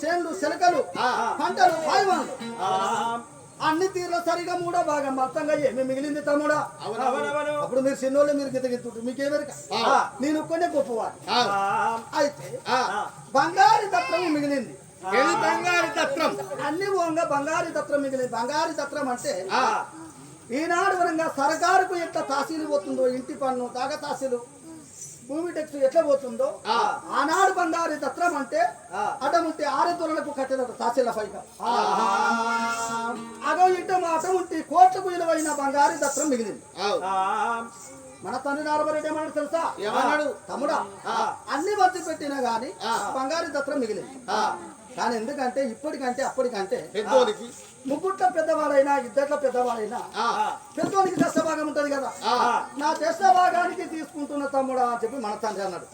చేన్లు శలకలు ఆ. పంటలు అన్ని తీర్ల సరిగా మూడో భాగం మొత్తంగా ఏమి మిగిలింది తమ్ముడా. అప్పుడు మీరు చిన్నోళ్ళు మీరు గిత మీకేమెరక? ఆ. నేను ఒక్కనే గొప్పవాడు అయితే. బంగారు తత్వం మిగిలింది. బంగారు తత్రం అన్ని పోగా బంగారు తత్వం మిగిలింది. బంగారు తత్వం అంటే ఈనాడు వరంగా సర్కారుకు ఎట్లా తహసీలు పోతుందో ఇంటి పన్ను తాగ తహసీలు? భూమి టెక్స్ ఎట్లా పోతుందో ఆ. ఆనాడు బంగారు తత్రం అంటే. అటముంటే ఆరు తొలలకు కట్టిన తహసీల పైగా అగో ఇట మా అటముంటి కోట్లకు విలువైన బంగారు తత్రం మిగిలింది మన తండ్రి నారబరెడ్డి ఏమన్నాడు తెలుసా ఏమన్నాడు? తమ్ముడా అన్ని వర్తి పెట్టినా గాని ఆ. బంగారు తత్రం మిగిలింది ఆ. కానీ ఎందుకంటే ఇప్పటికంటే అప్పటికంటే పెద్దోనికి ముగ్గుట్ల పెద్దవాడైనా ఇద్దట్ల పెద్దవాడైనా పెద్దోనికి దశ భాగం ఉంటది కదా. నా దశ భాగానికి తీసుకుంటున్న తమ్ముడా అని చెప్పి మన తండ్రి అన్నాడు.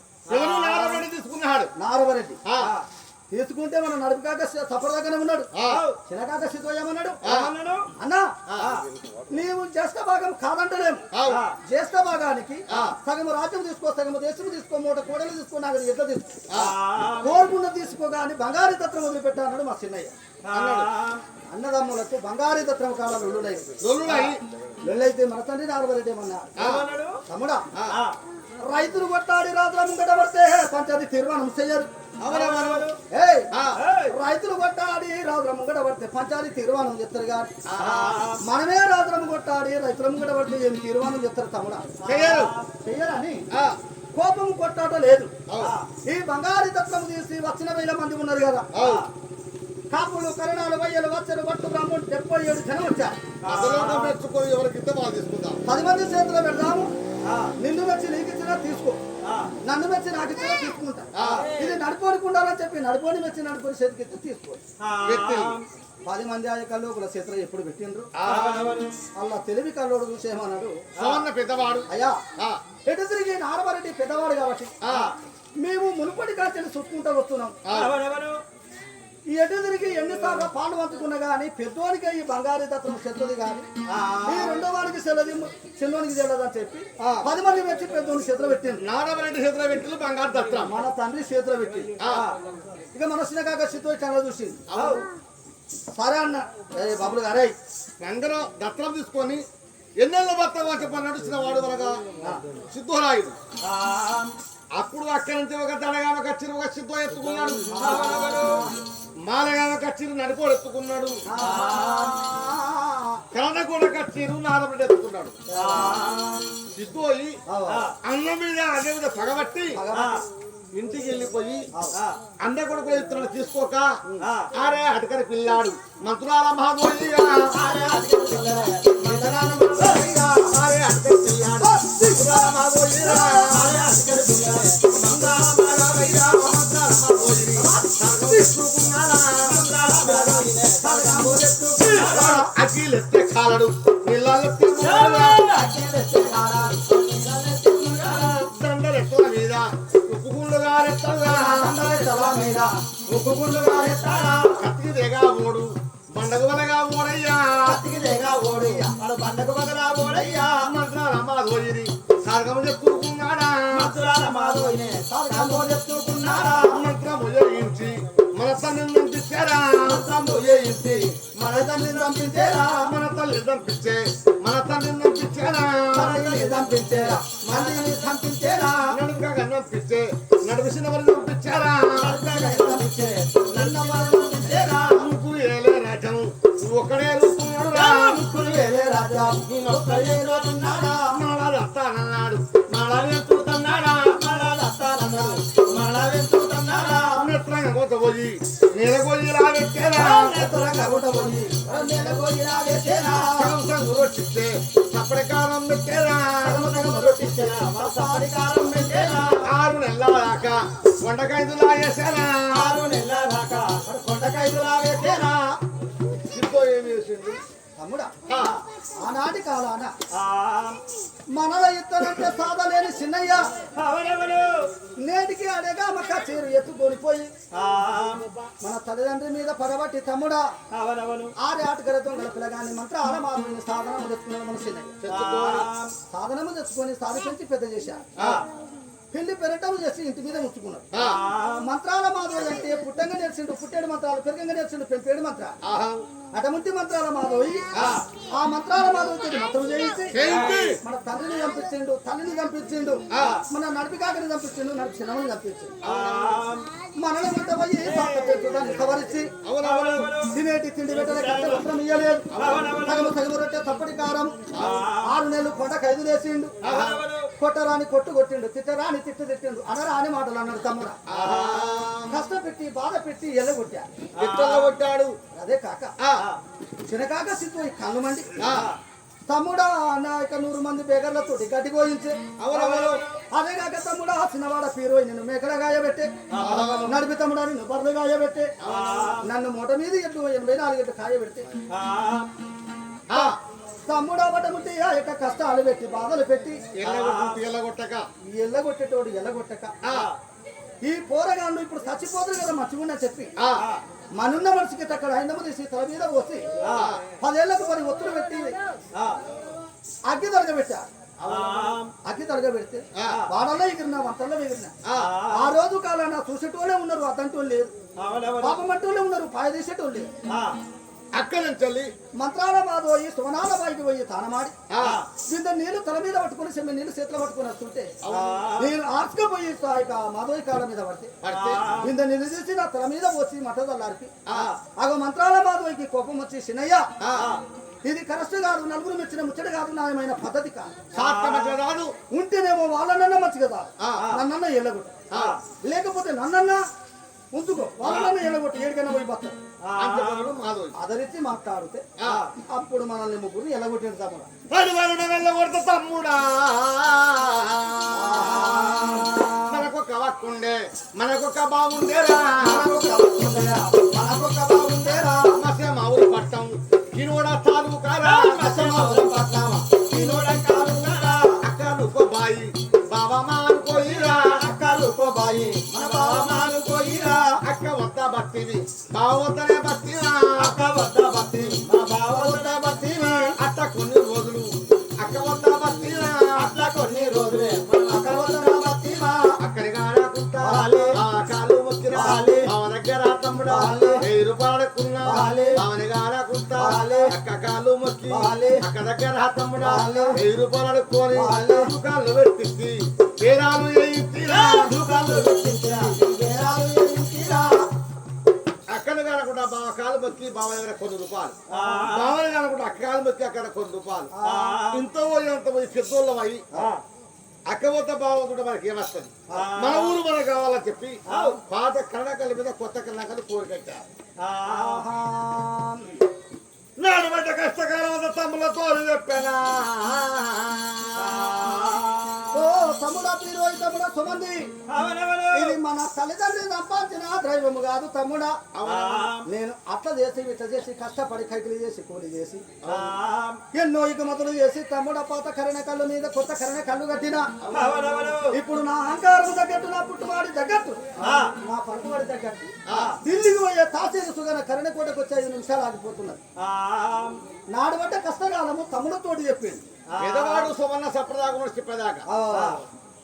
తీసుకున్నాడు. నారవరెడ్డి తీసుకుంటే మన నడుపు కాక తప్పదాకానే ఉన్నాడు. చిన్నకాక సిద్ధోయమన్నాడు ఏమన్నాడు? అన్నా. నీవు జ్యేష్ఠ భాగం కాదంటలేము. జ్యేష్ఠ భాగానికి. సగం రాజ్యం తీసుకో సగం దేశం తీసుకో మూట కోడలు తీసుకో నాకు ఎట్లా తీసుకో. కోరుకున్న తీసుకోగాని బంగారు తత్రం వదిలిపెట్టా అన్నాడు మా చిన్నయ్య. అన్నదమ్ములకు బంగారు వెల్లుడై దొల్లున్నాయి. వెళ్ళైతే మన తండ్రి నారవరెడ్డి ఏమన్నారు ఏమన్నాడు? తమ్ముడా రైతులు కొట్టాడి రాత్ర ముంగట పడితే పంచాయతీ తీర్మానం చెయ్యరు. రైతులు కొట్టాడి రాత్ర ముంగట పడితే పంచాయతీ తీర్మానం చెప్తారు కానీ మనమే రాత్రం కొట్టాడి రైతుల ముంగట పడితే తీర్మానం చెప్తారు తమ్ముడా? చెయ్యరు. చెయ్యరని? కోపం కొట్టాట లేదు. ఈ బంగారు తత్వం తీసి వచ్చిన వేల మంది ఉన్నారు కదా. కాపులు కరణాలు వయ్యలు వచ్చరు వట్టు బ్రాహ్మణుడు డెబ్బై ఏడు జనం వచ్చారు. పది మంది చేతిలో పెడదాము. నిన్ను వచ్చి నీకు ఇచ్చినా తీసుకో. నన్ను మెచ్చి నాకు ఇచ్చినా తీసుకుంటా. ఇది నడుపోనికుండాలని చెప్పి నడుపోని మెచ్చి నడుపోని చేతికి ఇచ్చి తీసుకో ఆ, వ్యక్తులు. పది మంది ఆయన కల్లోకుల చేతిలో ఎప్పుడు పెట్టిండ్రు? అలా తెలివి కల్లోడు చూసేమన్నాడు పెద్దవాడు. అయ్యా ఆ, ఎటు తిరిగి నారబారెడ్డి పెద్దవాడు కాబట్టి ఆ, మేము మునుపటి కాచెలు చూసుకుంటూ వస్తున్నాం? ఈ ఎటు తిరిగి ఎన్నిసార్లు పాలు పంచుకున్నా గానీ పెద్దోనికి ఈ బంగారు తత్వం చెల్లది కానీ ఈ రెండో వాడికి చెల్లది చిన్నోనికి చెల్లదు అని చెప్పి. పది మంది వచ్చి పెద్దోని చేతిలో పెట్టింది. నారబరెడ్డి చేతిలో పెట్టిన బంగారు దత్రం మన తండ్రి చేతిలో పెట్టింది. ఆ, ఇక మన చిన్నకాక సిద్ధు చాలా చూసింది. సరే అన్న. బాబులు గారే అందరూ దత్రం తీసుకొని ఎన్నెళ్ళ భర్త చెప్పని నడుచిన వాడు వరగా సిద్ధోరాయుడు. అప్పుడు అక్కడి నుంచి ఒక కచ్చిరి ఒక సిద్ధో ఎత్తుకున్నాడు. మాలగామ కచ్చిరి నడిపోడు ఎత్తుకున్నాడు కరణ కూడా కచ్చిరు నారబడి ఎత్తుకున్నాడు సిద్ధోయి అన్నం మీద అదే మీద పగబట్టి ఇంటికి వెళ్ళిపోయి అన్న కొడుకు ఇస్తున్నాడు తీసుకోక అరే అటకరి పిల్లాడు. మంత్రాల మహాబోయి అరే అటకరి పిల్లాడు. మంత్రాల ఉప్పుగుండుగా రెత్తగా కత్తికి దేగా ఓడు బండకు బలగా ఓడయ్యా మంత్రాల మాధోయిని సార్గము చెప్పుకున్నాడా మంత్రము జయించి మన తల్లిని పంపించారా మన తండ్రిని పంపించేరా మన తల్లి పంపించే మన తల్లిని పంపించారా మనల్ని పంపించేరా మనల్ని పంపించేరా నడుక పంపించే వారిని పంపించారా పంపించే నన్ను పంపించేరా ముగ్గురు ఏలే రాజ్యం ఒకడే రూపున్నాడురా ముక్కులు వేలే రాజా. ఒక్కడే రోజున్నాడా మళ్ళా వస్తానన్నాడు మళ్ళా వెళ్తున్నాడా మళ్ళా వస్తానన్నాడు మళ్ళా వెళ్తున్నాడా నెత్రంగా పోయి నేల పోయి నేను రొట్టిస్తే అప్పటి కాలం పెట్టేరా? ఆరు నెలల దాకా వంటకాయలు లాగేశారా ఆరు చేసిండు తమ్ముడా ఆనాటి కాలాన మనల ఇద్దరంటే సాధలేని చిన్నయ్య? నేటికి అడగా మక్క చీరు ఎత్తుకొని పోయి ఆ, మన తల్లిదండ్రి మీద పడబట్టి తమ్ముడా? ఆరి ఆటగారి దొంగల పిల్లగాని మంత్రాల మాధుని సాధనము తెచ్చుకున్నాడు మన చిన్నయ్య. సాధనము తెచ్చుకొని సాధించి పెద్ద చేశారు పెళ్ళి పెరటం చేసి ఇంటి మీద ఉంచుకున్నాడు మంత్రాల మాధవి అంటే పుట్టంగా నేర్చిండు పుట్టేడు మంత్రాలు పెరగంగా నేర్చిండు పెంపేడు మంత్రాలు ఆహా. అటముంటి మంత్రాల మాధవి. ఆ. మంత్రాల మాధవి మంత్రం చేయించి. మన తండ్రిని చంపించిండు తల్లిని చంపించిండు. మన నడిపికాకని చంపించిండు నడిపి చిన్నమని చంపించిండు. మనల్ని సవరించి అవునవును తినేటి తిండి మాత్రం ఇయ్యలేదు. సగము సగము రొట్టె తప్పటి కారం. ఆరు నెలలు కొండ ఖైదు వేసిండు కొట్టరాని కొట్టు కొట్టిండు తిట్టరాని తిట్టు తిట్టిండు అనరాని మాటలు అన్నాడు తమ్ముడు. కష్టపెట్టి బాధ పెట్టి ఎల్లగొట్టా. ఎట్లా కొట్టాడు? అదే కాక. ఆ, చిన్నకాక సిద్ధు కళ్ళు ఆ, తమ్ముడా నా ఇక నూరు మంది బేగర్లతో గడ్డి పోయించే. అవునవును అదే కాక తమ్ముడా చిన్నవాడ పీరోయి నిన్ను మేకల గాయబెట్టే. నడిపి తమ్ముడా నిన్ను బర్రెలు గాయబెట్టే. నన్ను మూట మీద ఎట్లు ఎనభై నాలుగు ఎట్లు కాయబెడితే. తమ్ముడా బట్టముంటే ఆ యొక్క కష్టాలు పెట్టి బాధలు పెట్టి ఎల్లగొట్టు ఎల్లగొట్టక ఎల్లగొట్టేటోడు ఎల్లగొట్టక ఈ పోరగాళ్ళు ఇప్పుడు చచ్చిపోతుంది కదా మర్చిపోయినా చెప్పి. మనున్న మనిషికి అక్కడ ఐందమ తీసి తల మీద పోసి పదేళ్ళకు పది ఒత్తులు పెట్టి అగ్గి తరగబెట్టా ఆ, అగ్గి తరగబెడితే ఆ. వాడల్లో ఎగిరినా వంటల్లో ఎగిరినా. ఆ, రోజు కాలాన చూసేటోళ్ళే ఉన్నారు అద్దంటోళ్ళు లేరు. అవునవును. పాపం అంటోళ్ళే ఉన్నారు పాయ తీసేటోళ్ళు లేరు అక్కడి నుంచి వెళ్ళి మంత్రాల బాధ పోయి సుమనాల బాయికి పోయి తానమాడి ఇంత నీళ్ళు తల మీద పట్టుకుని సెమ్మె నీళ్ళు చేతిలో పట్టుకుని వస్తుంటే నేను ఆర్చుకుపోయి ఇక మాధవి కాళ్ళ మీద పడితే ఇంత నీళ్ళు తీసి నా తల మీద పోసి మట్టదల్లారికి ఆ, అగో మంత్రాల మాధవికి కోపం వచ్చి చిన్నయ్య ఇది కరెక్ట్ కాదు నలుగురు మెచ్చిన ముచ్చట కాదు న్యాయమైన పద్ధతి కాదు. రాదు ఉంటేనేమో వాళ్ళనన్నా మంచి కదా. నన్నన్న ఎల్లగొట్టు ఆ, లేకపోతే నన్నన్నా ఉంచుకో వాళ్ళనన్నా ఎల్లగొట్టు ఏడికైనా పోయి మాధవి అదరించి మాట్లాడితే అప్పుడు మనల్ని ముగ్గురు ఎల్లగొట్టిన తమ్ముడు. వెళ్ళగొడత తమ్ముడా. మనకొక వక్కుండే మనకొక బాగుండేరా. మనకొక బాగుండేరా. మా ఊరు పట్టం కినోడ తాలూ బట్టిది బావ వద్దనే బట్టిరా అక్క వద్ద బతి మన బావ వద్ద బతివి అట్ట కొన్ని రోజులు. అక్క వద్ద అట్లా కొన్ని రోజులే. అక్క వద్ద బతివా అక్కడి కాడకుంటా వాలే. ఆ కాలు మొక్కిరా వాలే. ఆమె దగ్గర తమ్ముడా. రూపాయలకున్నా వాలే. ఆమెని. అక్క కాలు మొక్కి. అక్క దగ్గర తమ్ముడా. అడుక్కొని వాలే. దుకాణాలు పెట్టింది. పేరాలు దుకాణాలు పెట్టించిరా. మొక్కి బావ దగ్గర కొన్ని రూపాయలు ఆ. బావని కానకుండా అక్క కాలు మొక్కి అక్కడ కొన్ని రూపాయలు ఆ. ఇంత పోయి అంత పోయి పెద్దోళ్ళం అయ్యి ఆ, అక్క పోతే బాగుంటుంటే మనకి ఏమొస్తుంది. మన ఊరు మనకు కావాలని చెప్పి పాత కర్ణకల మీద కొత్త కర్ణకలు కోరికట్టారు. నాడు కష్టకాలం తమ్ములతో చెప్పానా? తమ్ముడా పీరోయి తమ్ముడా సుమంది. ఇది మన తల్లిదండ్రులు సంపాదించిన ద్రైవము కాదు తమ్ముడా. నేను అట్లా చేసి ఇట్లా చేసి కష్టపడి కైకిలి చేసి కూలి చేసి ఆ, ఎన్నో ఇకమతులు చేసి తమ్ముడ పాత కరణ కళ్ళు మీద కొత్త కరణ కళ్ళు కట్టిన. ఇప్పుడు నా అహంకారం తగ్గట్టు నా పుట్టువాడి తగ్గట్టు ఆ, నా పలుకువాడి తగ్గట్టు ఆ. ఢిల్లీకి పోయే తాసేరు సుగన కరణ కోటకు వచ్చి ఐదు నిమిషాలు ఆగిపోతున్నది. ఆ, నాడు పడ్డ కష్టకాలము తమ్ముడతోటి చెప్పింది. పెదవాడు సుమన్న సప్రదాకం చెప్పేదాకా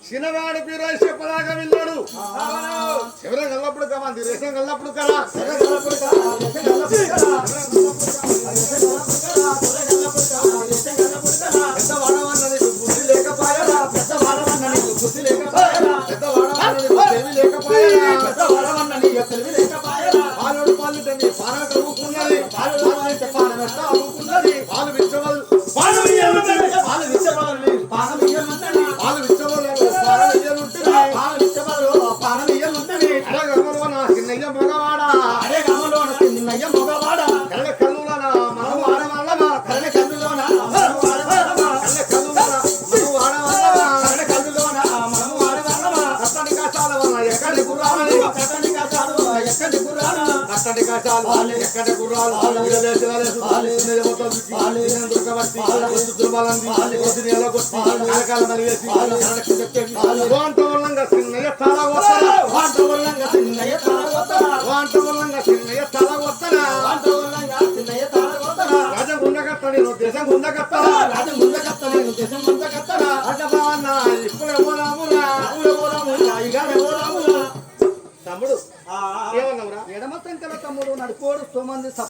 చిన్నవాడు పీరాయి చెప్పదాకా విన్నాడు అవును. ఎవరో గల్లప్పుడు కమంది రేషన్ గల్లప్పుడు కదా నేను దొరకబట్టి వస్తు దుర్బలంది వస్తు నేల వాంట వల్లంగా చిన్నయ్య తల వస్తరా వాంట ఉల్లంగా చిన్నయ్య తాళగొత్తరా. వాంట వల్లంగా చిన్నయ్య తల వస్తరా వాంట చిన్నయ్య రాజం ఉండగట్టని నువ్వు దేశం నేను దేశం అడ్డ బావన్న ఇప్పుడు పోదామురా తమ్ముడు నడిపోడు సోమంది